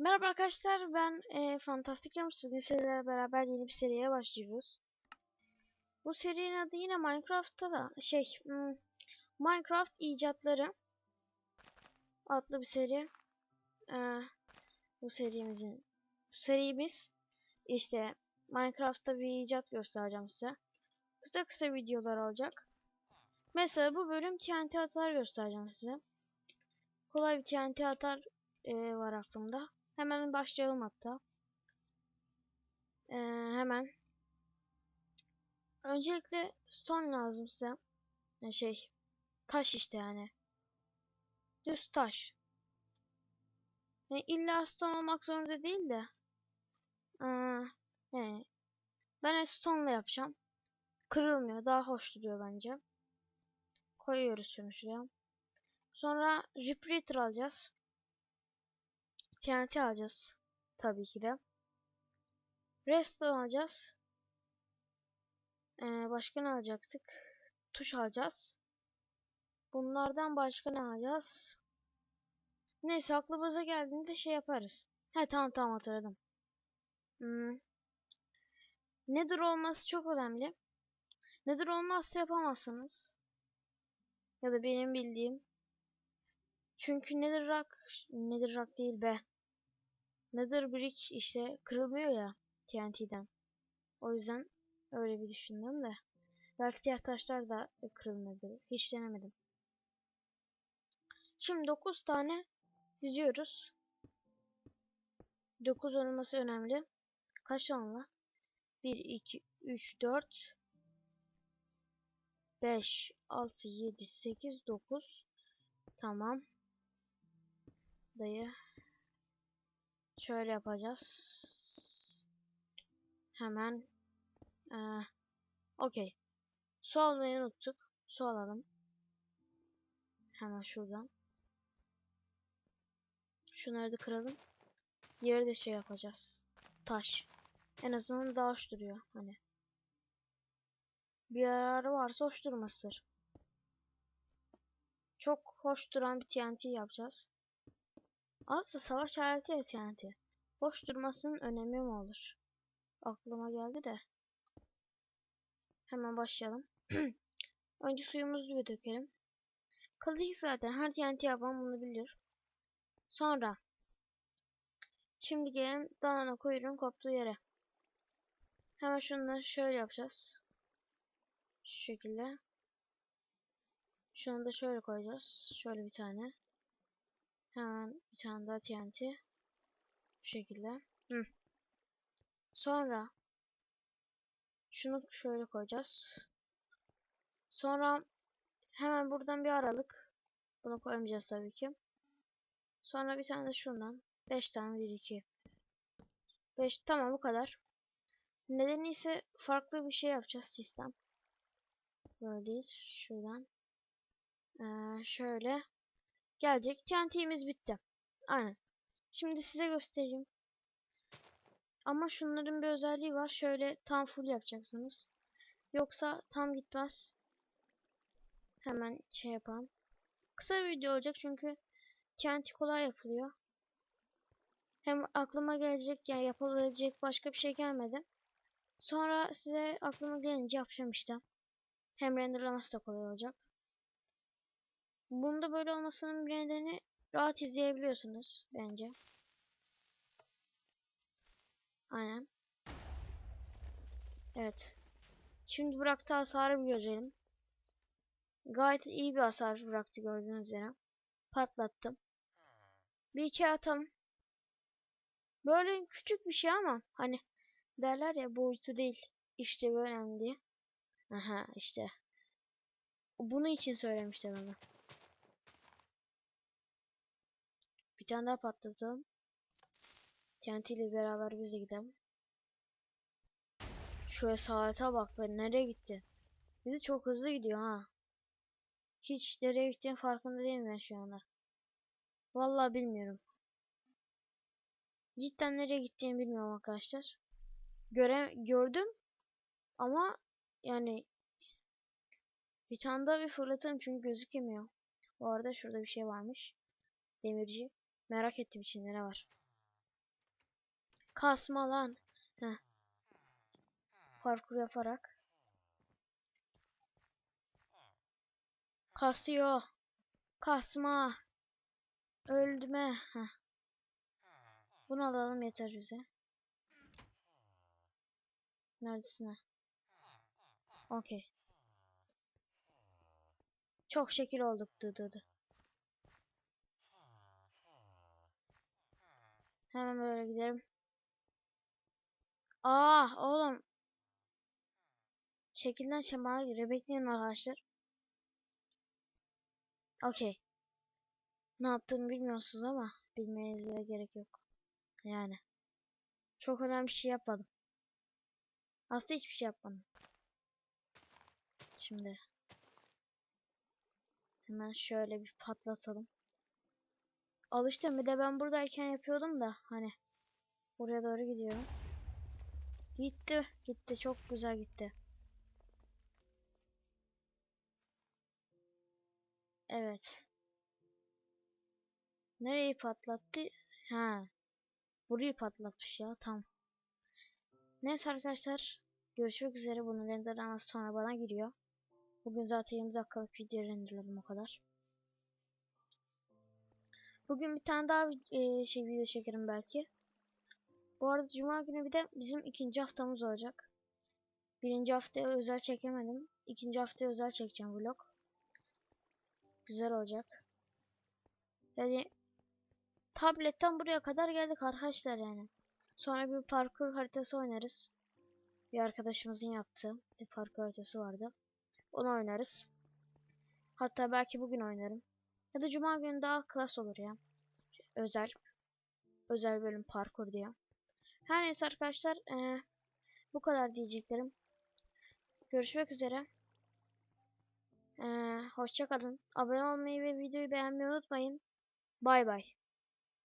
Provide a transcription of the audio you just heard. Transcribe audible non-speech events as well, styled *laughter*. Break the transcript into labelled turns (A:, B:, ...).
A: Merhaba arkadaşlar ben e, Fantastik Rams bugün sizlerle beraber yeni bir seriye başlıyoruz. Bu serinin adı yine Minecraft'ta da şey hmm, Minecraft icatları adlı bir seri. Ee, bu serimizin bu serimiz işte Minecraft'ta bir icat göstereceğim size. Kısa kısa videolar olacak. Mesela bu bölüm TNT atar göstereceğim size. Kolay bir TNT atar e, var aklımda. Hemen başlayalım hatta. Ee, hemen. Öncelikle stone lazım size. Yani şey. Taş işte yani. Düz taş. Yani illa stone olmak zorunda değil de. Ee, yani ben stone ile yapacağım. Kırılmıyor. Daha hoş duruyor bence. Koyuyoruz şunu şuraya. Sonra repeater alacağız. TNT alacağız. Tabii ki de. Redstone alacağız. Ee, başka ne alacaktık? Tuş alacağız. Bunlardan başka ne alacağız? Neyse aklımıza geldiğinde şey yaparız. He tamam tamam hatırladım. Hmm. Nether olması çok önemli. Nether olmazsa yapamazsınız. Ya da benim bildiğim. Çünkü Nether Rock, Nether Rock değil be. Nether Brick işte kırılmıyor ya TNT'den. O yüzden öyle bir düşündüm de. Belki diğer taşlar da kırılmadı. Hiç denemedim. Şimdi 9 tane diziyoruz. 9 olması önemli. Kaç onla? 1, 2, 3, 4, 5, 6, 7, 8, 9. Tamam. Dayı. Şöyle yapacağız. Hemen. Ee, Okey. Su almayı unuttuk. Su alalım. Hemen şuradan. Şunları da kıralım. Yeri de şey yapacağız. Taş. En azından daha hoş duruyor. Hani. Bir yararı varsa hoş durmasıdır. Çok hoş duran bir TNT yapacağız. Aslında savaş aleti ya TNT. Boş durmasının önemi mi olur? Aklıma geldi de. Hemen başlayalım. *clears throat* Önce suyumuzu bir dökelim. Klasik zaten her TNT yapan bunu bilir. Sonra Şimdi gelin danana kuyruğun koptuğu yere. Hemen şunları şöyle yapacağız. Şu şekilde. Şunu da şöyle koyacağız. Şöyle bir tane. Hemen bir tane daha TNT. Bu şekilde. Hı. Sonra şunu şöyle koyacağız. Sonra hemen buradan bir aralık. Bunu koymayacağız tabii ki. Sonra bir tane de şundan. 5 tane 1 2. 5 tamam bu kadar. Nedeni ise farklı bir şey yapacağız sistem. Böyle değil. Şuradan. Ee, şöyle. Gelecek. TNT'miz bitti. Aynen. Şimdi size göstereyim. Ama şunların bir özelliği var. Şöyle tam full yapacaksınız. Yoksa tam gitmez. Hemen şey yapalım. Kısa bir video olacak çünkü TNT kolay yapılıyor. Hem aklıma gelecek yani yapılabilecek başka bir şey gelmedi. Sonra size aklıma gelince yapacağım işte. Hem renderlaması da kolay olacak. Bunda böyle olmasının bir nedeni rahat izleyebiliyorsunuz bence. Aynen. Evet. Şimdi bıraktığı hasarı bir görelim. Gayet iyi bir hasar bıraktı gördüğünüz üzere. Patlattım. Bir iki atalım. Böyle küçük bir şey ama hani derler ya boyutu değil. İşte önemli diye. Aha işte. Bunu için söylemişler onu. Bir tane daha patlatalım. TNT ile beraber biz de gidelim. Şöyle saate bak be nereye gitti? Bir de çok hızlı gidiyor ha. Hiç nereye gittiğin farkında değilim ben şu anda. Vallahi bilmiyorum. Cidden nereye gittiğini bilmiyorum arkadaşlar. Göre gördüm ama yani bir tane daha bir fırlatırım çünkü gözükemiyor. Bu arada şurada bir şey varmış. Demirci. Merak ettim içinde ne var. Kasma lan. Heh. Parkur yaparak. Kasıyor. Kasma. Öldüme. Heh. Bunu alalım yeter bize. Neredesin ha? Okey. Çok şekil olduk dı dı Hemen böyle gidelim. Aa oğlum. Şekilden şemaya giriyor. Bekleyin arkadaşlar. Okey. Ne yaptığımı bilmiyorsunuz ama bilmenize gerek yok. Yani. Çok önemli bir şey yapmadım. Aslında hiçbir şey yapmadım. Şimdi. Hemen şöyle bir patlatalım. Alıştım bir de ben buradayken yapıyordum da hani. Buraya doğru gidiyorum. Gitti. Gitti. Çok güzel gitti. Evet. Nereyi patlattı? Ha. Burayı patlatmış ya. Tamam. Neyse arkadaşlar. Görüşmek üzere. Bunu renderlemez sonra bana giriyor. Bugün zaten 20 dakikalık video renderledim o kadar. Bugün bir tane daha e, şey video çekerim belki. Bu arada cuma günü bir de bizim ikinci haftamız olacak. Birinci haftaya özel çekemedim. İkinci haftaya özel çekeceğim vlog. Güzel olacak. Yani tabletten buraya kadar geldik arkadaşlar yani. Sonra bir parkur haritası oynarız. Bir arkadaşımızın yaptığı bir parkur haritası vardı. Onu oynarız. Hatta belki bugün oynarım. Ya da cuma günü daha klas olur ya. Özel. Özel bölüm parkur diye. Her neyse arkadaşlar. Ee, bu kadar diyeceklerim. Görüşmek üzere. Ee, hoşçakalın. Abone olmayı ve videoyu beğenmeyi unutmayın. Bay bay.